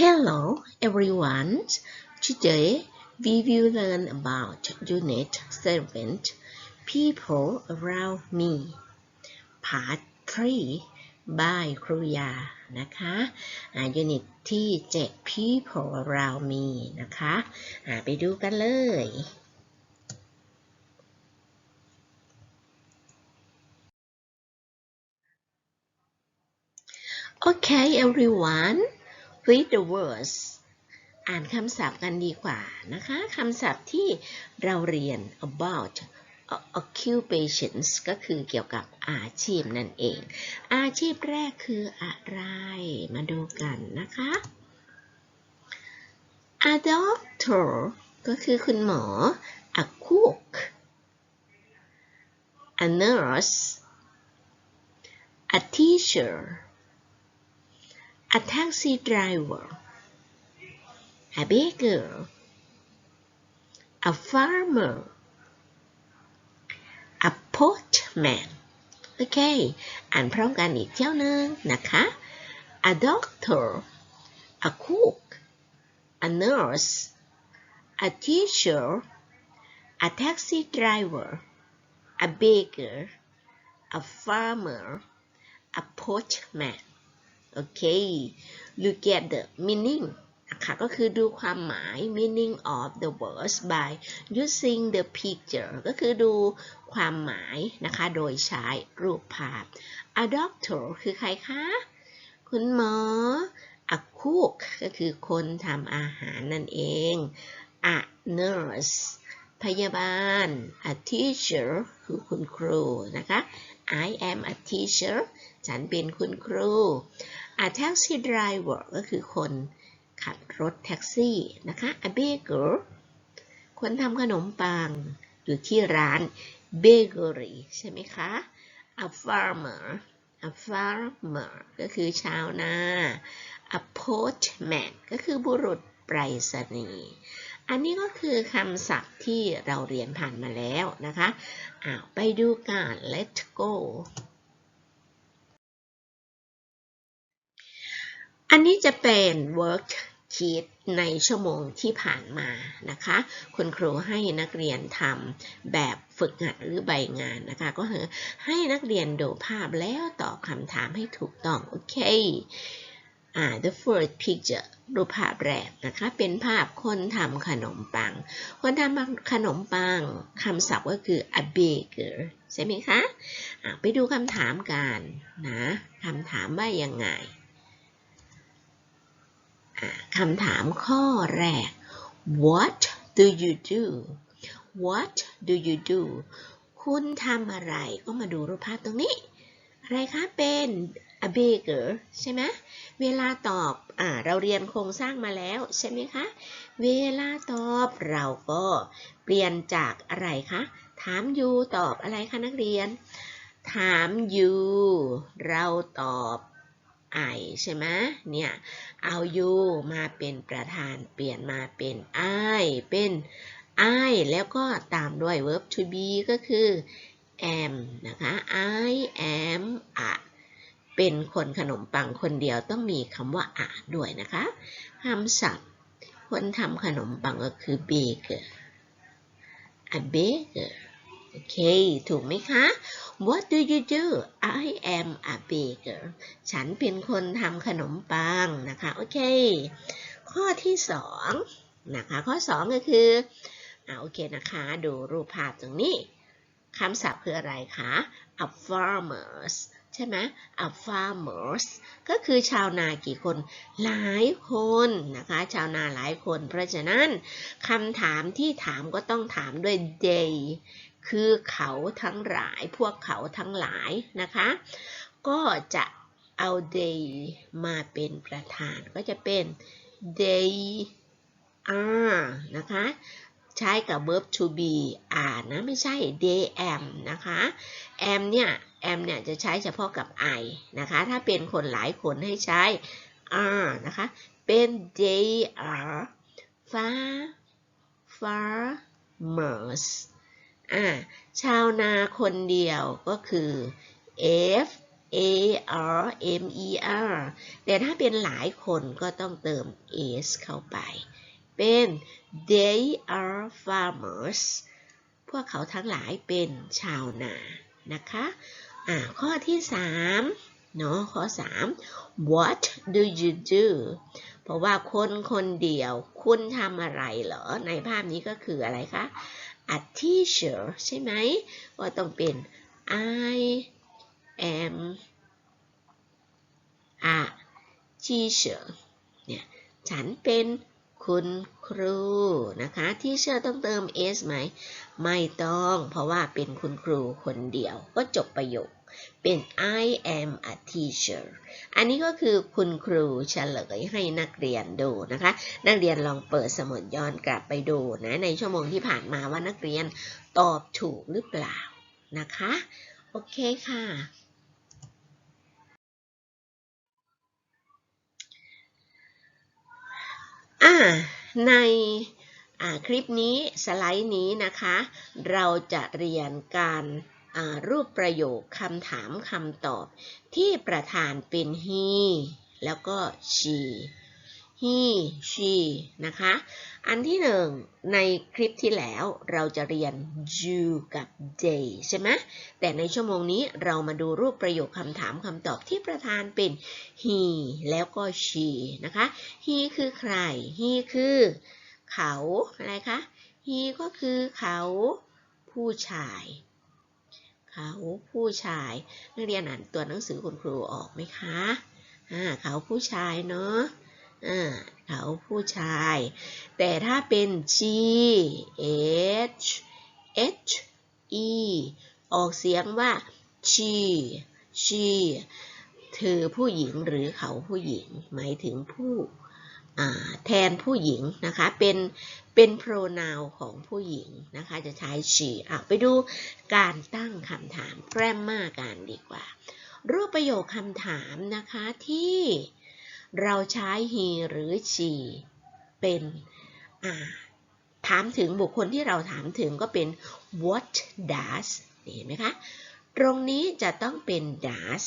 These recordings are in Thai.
Hello everyone. Today we will learn about Unit 7 People Around Me Part 3 by ครูยานะคะอ่า Unit ที่ 7 People Around Me นะคะอ่าไปดูกันเลย Okay everyone read the words อ่านคำศัพท์กันดีกว่านะคะคำศัพท์ที่เราเรียน about occupations ก็คือเกี่ยวกับอาชีพนั่นเอง อาชีพแรกคืออะไร มาดูกันนะคะ a doctor ก็คือคุณหมอ a cook a nurse a teacher a taxi driver, a baker, a farmer, a postman โอเค อ่านพร้อมกันอีกเที่ยวนึงนะคะ a doctor a cook a nurse a teacher a taxi driver a baker a farmer a postman โอเค look at the meaning นะคะก็คือดูความหมาย meaning of the words by using the picture ก็คือดูความหมายนะคะ โดยใช้รูปภาพ a doctor คือใครคะ คุณหมอ a cook ก็คือคนทำอาหารนั่นเอง a nurse พยาบาล a teacher คือคุณครูนะคะ I am a teacher ฉันเป็นคุณครู a taxi driver ก็คือคนขับรถแท็กซี่นะคะ a baker คนทำขนมปังอยู่ที่ร้าน bakery ใช่ไหมคะ a farmer a farmer ก็คือชาวนา a postman ก็คือบุรุษไปรษณีย์ อันนี้ก็คือคำศัพท์ที่เราเรียนผ่านมาแล้วนะคะอ้าวไปดูกัน let's go อันนี้จะเป็น work sheet ในชั่วโมงที่ผ่านมานะคะ คุณครูให้นักเรียนทำแบบฝึกหัดหรือใบงานนะคะ ก็คือให้นักเรียนดูภาพแล้วตอบคำถามให้ถูกต้อง โอเค the first picture รูปภาพแรกนะคะ เป็นภาพคนทำขนมปัง คนทำขนมปังคำศัพท์ก็คือ a baker ใช่ไหมคะอ่าไปดูคำถามกันนะคำถามว่ายังไงคำถามข้อแรก What do you do What do you do คุณทำอะไรก็มาดูรูปภาพตรงนี้ อะไรคะเป็น a baker ใช่ไหมเวลาตอบอ่าเราเรียนโครงสร้างมาแล้วใช่ไหมคะ เวลาตอบเราก็เปลี่ยนจากอะไรคะ ถาม you ตอบอะไรคะนักเรียน ถาม you เราตอบไอใช่ไหมเนี่ยเอา you มาเป็นประธานเปลี่ยนมาเป็น I เป็น I แล้วก็ตามด้วย verb to be ก็คือ am นะคะ I am a เป็นคนขนมปังคนเดียวต้องมีคำว่า a ด้วยนะคะคำศัพท์คนทำขนมปังก็คือ baker a baker โอเค ถูกไหมคะ What do you do I am a baker ฉันเป็นคนทำขนมปังนะคะ โอเค ข้อที่สองนะคะ ข้อสองก็คืออ่าโอเคนะคะ ดูรูปภาพตรงนี้คำศัพท์คืออะไรคะ a farmers ใช่ไหม a farmers ก็คือชาวนากี่คน หลายคนนะคะ ชาวนาหลายคน เพราะฉะนั้นคำถามที่ถามก็ต้องถามด้วย they คือเขาทั้งหลาย พวกเขาทั้งหลายนะคะ ก็จะเอา they มาเป็นประธาน ก็จะเป็น they are นะคะ ใช้กับ verb to be are นะ ไม่ใช่ they am นะคะ am เนี่ย am เนี่ยจะใช้เฉพาะกับ I นะคะ ถ้าเป็นคนหลายคนให้ใช้ are นะคะ เป็น they are far farmers อ่า ชาวนาคนเดียวก็คือ F a r m e r แต่ถ้าเป็นหลายคนก็ต้องเติม s เข้าไป เป็น they are farmers พวกเขาทั้งหลายเป็นชาวนานะคะ อ่าข้อที่3เนาะข้อ3 what do you do เพราะว่าคนคนเดียว คุณทำอะไรเหรอ ในภาพนี้ก็คืออะไรคะ a teacher ใช่ไหมก็ต้องเป็น I am a teacher เนี่ยฉันเป็นคุณครูนะคะ teacher ต้องเติม s ไหม ไม่ต้อง เพราะว่าเป็นคุณครูคนเดียว ก็จบประโยค เป็น I am a teacher อันนี้ก็คือคุณครูเฉลยให้นักเรียนดูนะคะ นักเรียนลองเปิดสมุดย้อนกลับไปดูนะในชั่วโมงที่ผ่านมาว่านักเรียนตอบถูกหรือเปล่านะคะ โอเคค่ะอ่าในคลิปนี้สไลด์นี้นะคะ เราจะเรียนการ รูปประโยคคำถามคำตอบที่ประธานเป็น he แล้วก็ she he she นะคะ อันที่หนึ่งในคลิปที่แล้วเราจะเรียน you กับ they ใช่ไหมแต่ในชั่วโมงนี้เรามาดูรูปประโยคคำถามคำตอบที่ประธานเป็น he แล้วก็ she นะคะ he คือใคร he คือ เขาอะไรคะ he ก็คือเขาผู้ชาย เขาผู้ชายนักเรียนอ่านตัวหนังสือคุณครูออกไหมคะอ่าเขาผู้ชายเนาะอ่าเขาผู้ชาย แต่ถ้าเป็น she h h e ออกเสียงว่า she she เธอผู้หญิงหรือเขาผู้หญิง หมายถึงผู้ แทนผู้หญิงนะคะ เป็นเป็น pronoun ของผู้หญิงนะคะ จะใช้ she อะไปดูการตั้งคำถามแกรมมากันดีกว่า รูปประโยคคำถามนะคะที่เราใช้ he หรือ she เป็นถามถึงบุคคลที่เราถามถึงก็เป็น what does เห็นไหมคะ ตรงนี้จะต้องเป็น does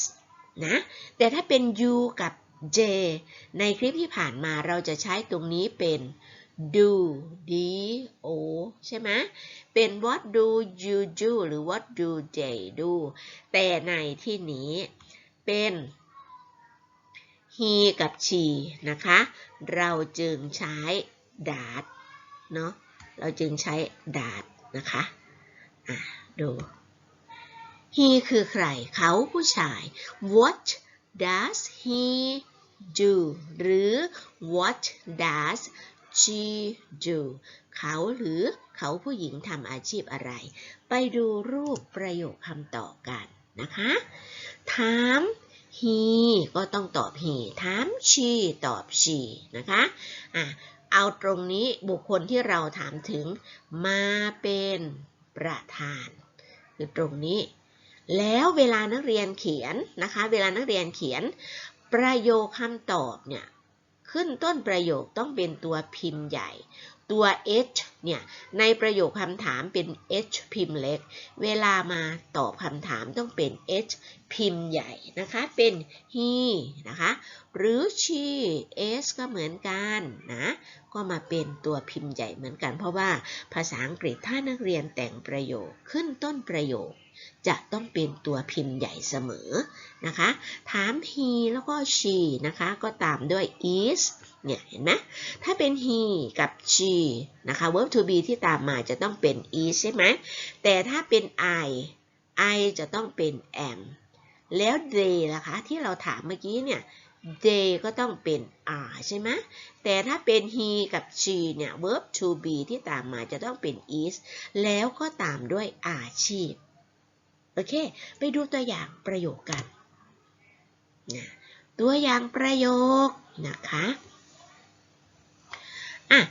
นะ แต่ถ้าเป็น you กับ j ในคลิปที่ผ่านมาเราจะใช้ตรงนี้เป็น do d o ใช่ไหมเป็น what do you do หรือ what do they do แต่ในที่นี้เป็น he กับ she นะคะ เราจึงใช้ that เนาะเราจึงใช้ that นะคะ อะ ดู he คือใคร เขาผู้ชาย what does he do หรือ what does she do เขาหรือเขาผู้หญิงทำอาชีพอะไร ไปดูรูปประโยคคำต่อกันนะคะ ถาม he ก็ต้องตอบ he ถาม she ตอบ she นะคะอะเอาตรงนี้บุคคลที่เราถามถึงมาเป็นประธาน คือตรงนี้ แล้วเวลานักเรียนเขียนนะคะ เวลานักเรียนเขียน ประโยคคำตอบเนี่ย ขึ้นต้นประโยคต้องเป็นตัวพิมพ์ใหญ่ ตัว h เนี่ย ในประโยคคำถามเป็น h พิมพ์เล็ก เวลามาตอบคำถามต้องเป็น h พิมพ์ใหญ่นะคะ เป็น he นะคะ หรือ she s ก็เหมือนกันนะ ก็มาเป็นตัวพิมพ์ใหญ่เหมือนกัน เพราะว่าภาษาอังกฤษถ้านักเรียนแต่งประโยคขึ้นต้นประโยคจะต้องเป็นตัวพิมพ์ใหญ่เสมอนะคะ ถาม he แล้วก็ she นะคะ ก็ตามด้วย is เนี่ยเห็นไหมถ้าเป็น he กับ she นะคะ verb to be ที่ตามมาจะต้องเป็น is ใช่ไหมแต่ถ้าเป็น I I จะต้องเป็น am แล้ว they ล่ะคะ ที่เราถามเมื่อกี้เนี่ย they ก็ต้องเป็น are ใช่ไหมแต่ถ้าเป็น he กับ she เนี่ย verb to be ที่ตามมาจะต้องเป็น is แล้วก็ตามด้วยอาชีพ โอเค ไปดูตัวอย่างประโยคกันนะตัวอย่างประโยคนะคะ อะ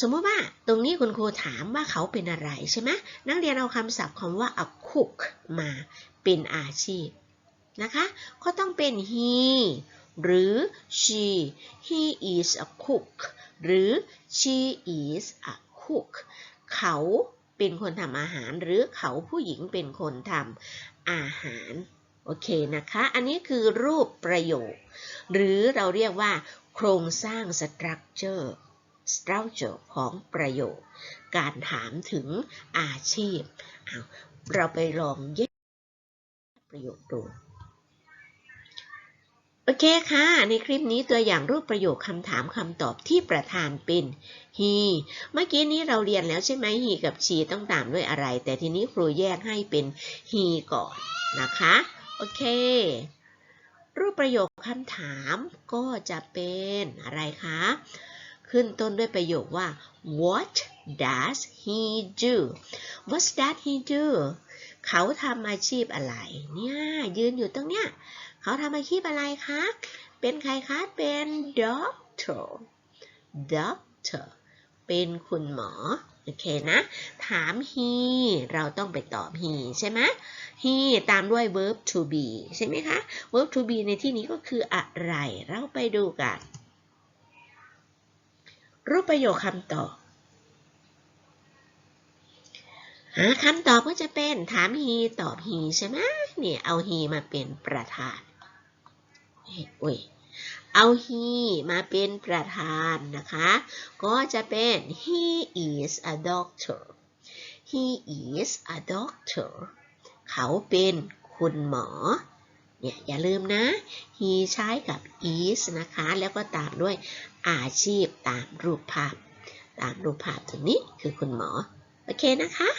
สมมติว่าตรงนี้คุณครูถามว่าเขาเป็นอะไรใช่ไหมนักเรียนเอาคำศัพท์คำว่า a cook มาเป็นอาชีพนะคะก็ต้องเป็น he หรือ she he is a cook หรือ she is a cook เขาเป็นคนทำอาหารหรือเขาผู้หญิงเป็นคนทำอาหาร โอเคนะคะ อันนี้คือรูปประโยค หรือเราเรียกว่า โครงสร้าง structure structure ของประโยค การถามถึงอาชีพเเราไปลองแยกประโยคดู โอเคค่ะ ในคลิปนี้ตัวอย่างรูปประโยคคำถามคำตอบที่ประธานเป็น he เมื่อกี้นี้เราเรียนแล้วใช่ไหม he กับ she ต้องตามด้วยอะไร แต่ทีนี้ครูแยกให้เป็น he ก่อนนะคะ โอเค รูปประโยคคำถามก็จะเป็นอะไรคะ ขึ้นต้นด้วยประโยคว่า what does he do what does he do เขาทำอาชีพอะไร เนี่ยยืนอยู่ตรงเนี้ย เขาทำอาชีพอะไรคะ เป็นใครคะ เป็น doctor doctor เป็นคุณหมอ โอเคนะ ถาม he เราต้องไปตอบ he ใช่ไหม he ตามด้วย verb to be ใช่ไหมคะ verb to be ในที่นี้ก็คืออะไร เราไปดูกัน รูปประโยคคำตอบหาคำตอบก็จะเป็นถาม he ตอบ he ใช่ไหมเนี่ยเอา he มาเป็นประธานเอ้ยเอา he มาเป็นประธานนะคะ ก็จะเป็น he is a doctor he is a doctor เขาเป็นคุณหมอ เนี่ยอย่าลืมนะ he ใช้กับ is นะคะ แล้วก็ตามด้วย อาชีพตามรูปภาพ ตามรูปภาพตรงนี้คือคุณหมอ โอเคนะคะ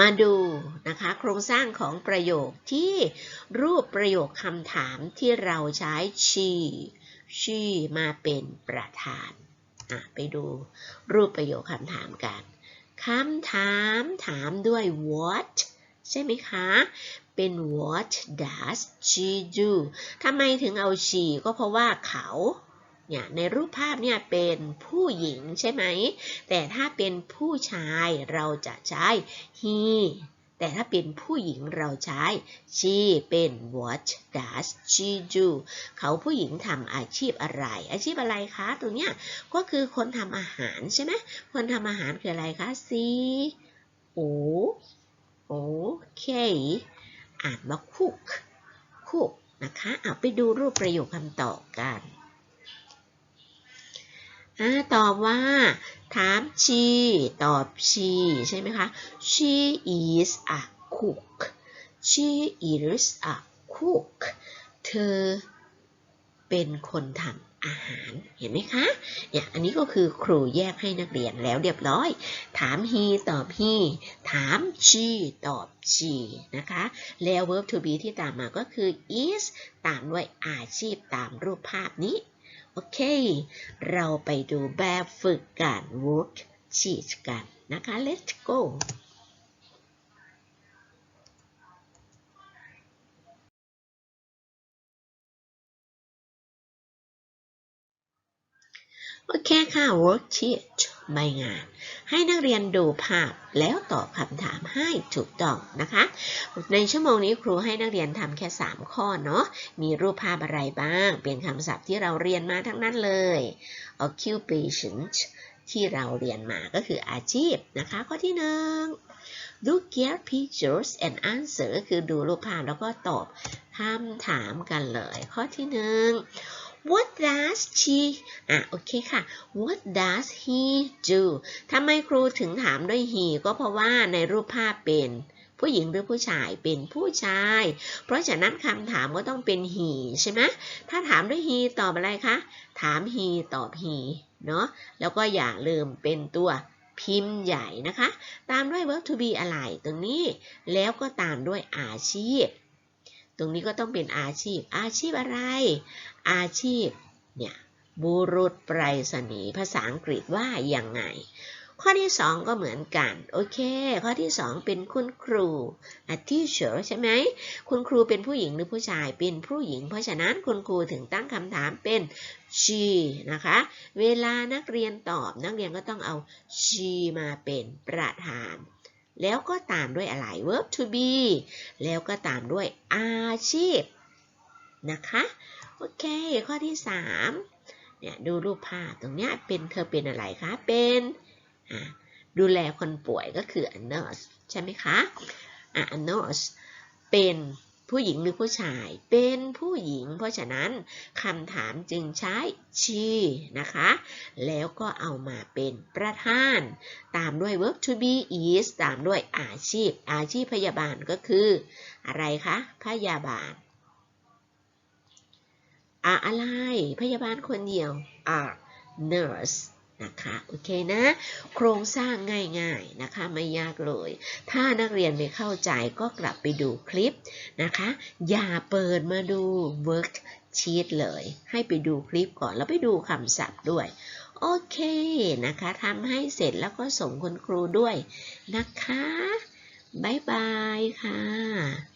มาดูนะคะโครงสร้างของประโยคที่รูปประโยคคำถามที่เราใช้ she she มาเป็นประธาน ไปดูรูปประโยคคำถามกัน คำถามถามด้วย what ใช่ไหมคะ เป็น what does she do ทำไมถึงเอา she ก็เพราะว่าเขาเนี่ยในรูปภาพเนี่ยเป็นผู้หญิงใช่ไหม แต่ถ้าเป็นผู้ชายเราจะใช้ he แต่ถ้าเป็นผู้หญิงเราใช้ she เป็น what does she do เขาผู้หญิงทำอาชีพอะไร อาชีพอะไรคะตรงเนี้ยก็คือคนทำอาหารใช่ไหมคนทำอาหารคืออะไรคะ c o o k อ่านว่า cook cook นะคะเอาไปดูรูปประโยคคำตอบกัน อ่าตอบว่า ถาม she ตอบ she ใช่ไหมคะ she is a cook she is a cook เธอเป็นคนทำอาหาร เห็นไหมคะ เนี่ย อันนี้ก็คือครูแยกให้นักเรียนแล้วเรียบร้อย ถาม he ตอบ he ถาม she ตอบ she นะคะ แล้ว verb to be ที่ตามมาก็คือ is ตามด้วยอาชีพตามรูปภาพนี้ โอเค เราไปดูแบบฝึกการ worksheet กันนะคะ let's go โอเคค่ะ worksheet ใบงาน ให้นักเรียนดูภาพแล้วตอบคำถามให้ถูกต้องนะคะ ในชั่วโมงนี้ครูให้นักเรียนทำแค่ 3 ข้อเนาะ มีรูปภาพอะไรบ้าง เป็นคำศัพท์ที่เราเรียนมาทั้งนั้นเลย occupation ที่เราเรียนมาก็คืออาชีพนะคะ ข้อที่หนึ่ง look at pictures and answer คือดูรูปภาพแล้วก็ตอบคำถามกันเลย ข้อที่หนึ่ง What does she อะโอเคค่ะ What does he do ทำไมครูถึงถามด้วย he ก็เพราะว่าในรูปภาพเป็นผู้หญิงหรือผู้ชายเป็นผู้ชาย เพราะฉะนั้นคำถามก็ต้องเป็น he ใช่ไหมถ้าถามด้วย he ตอบอะไรคะ ถาม he ตอบ he เนาะแล้วก็อย่าลืมเป็นตัวพิมพ์ใหญ่นะคะ ตามด้วย verb to be อะไรตรงนี้ แล้วก็ตามด้วยอาชีพ ตรงนี้ก็ต้องเป็นอาชีพ อาชีพอะไร อาชีพเนี่ยบุรุษไปรษณีย์ภาษาอังกฤษว่าอย่างไง ข้อที่ 2 ก็เหมือนกัน โอเค ข้อที่ 2 เป็นคุณครู a teacher ใช่ไหม คุณครูเป็นผู้หญิงหรือผู้ชาย เป็นผู้หญิง เพราะฉะนั้นคุณครูถึงตั้งคำถามเป็น she นะคะ เวลานักเรียนตอบนักเรียนก็ต้องเอา she มาเป็นประธาน แล้วก็ตามด้วยอะไร verb to be แล้วก็ตามด้วยอาชีพ นะคะ โอเค ข้อที่เนี่ยดูรูปภาพตรงเนี้ยเป็นเธอเป็นอะไรคะ เป็นดูแลคนป่วยก็คือ a nurse ใช่ไหมคะะ a nurse เป็น ผู้หญิงหรือผู้ชาย เป็นผู้หญิง เพราะฉะนั้นคำถามจึงใช้ she นะคะ แล้วก็เอามาเป็นประธาน ตามด้วย verb to be is ตามด้วยอาชีพ อาชีพพยาบาลก็คือ อะไรคะ พยาบาลอะอะไร พยาบาลคนเดียวอะ nurse นะคะโอเคนะ โครงสร้างง่ายๆนะคะไม่ยากเลย ถ้านักเรียนไม่เข้าใจก็กลับไปดูคลิปนะคะ อย่าเปิดมาดู work sheet เลย ให้ไปดูคลิปก่อนแล้วไปดูคำศัพท์ด้วยโอเคนะคะทำให้เสร็จแล้วก็ส่งคุณครูด้วยนะคะ บ๊ายบายค่ะ